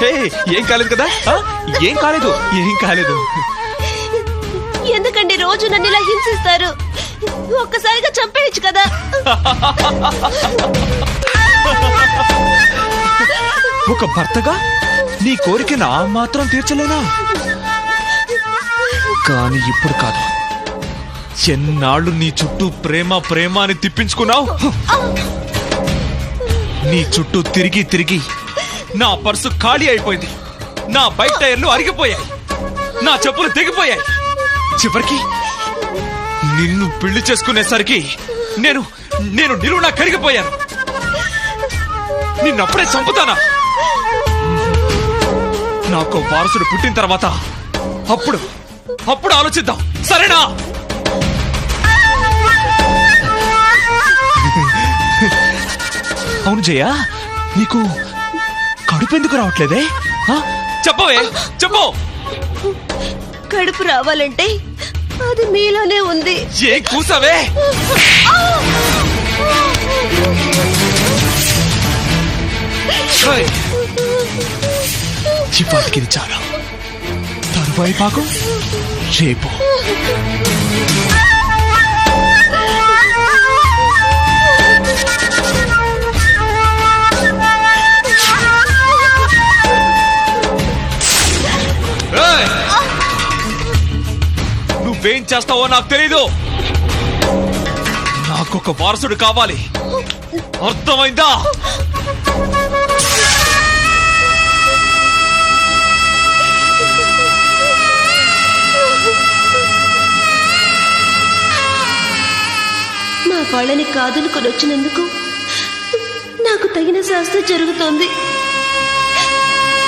హే ఏం కాలేదు కదా? ఏం కాలేదు? ఏం కాలేదు? ఎందుకండి రోజు నన్ను ఇలా హింసిస్తారు? ఒక్కసారిగా చంపేయచ్చు కదా? ఒక భర్తగా? నీ కోరిక నా మాత్రం తీర్చలేనా? కానీ ఇప్పుడు కాదు. ఎన్నాళ్ళు నీ చుట్టూ ప్రేమ ప్రేమ అని తిప్పించుకున్నావు? నీ చుట్టూ తిరిగి తిరిగి నా పర్సు ఖాళీ అయిపోయింది. నా బైక్ టైర్లు అరిగిపోయాయి. నా చెప్పులు తెగిపోయాయి. చివరికి నిన్ను పెళ్ళి చేసుకునేసరికి నేను నేను నిలువునా కరిగిపోయాను. నిన్నప్పుడే చంపుతానా? నాకు వారసుడు పుట్టిన తర్వాత అప్పుడు అప్పుడు ఆలోచిద్దాం. సరేనా? అవును జయ నీకు కడుపు ఎందుకు రావట్లేదే? చెప్పవే చెప్పు. కడుపు రావాలంటే అది మీలోనే ఉంది. ఏ కూసవే? ఇది చాలా. తరువాయి భాగం రేపు. నువ్వేం చేస్తావో నాకు తెలీదు. నాకొక వారసుడు కావాలి. అర్థమైందా? నా వాళ్ళని కాదనుకొని వచ్చినందుకు నాకు తగిన శాస్త్రం జరుగుతోంది.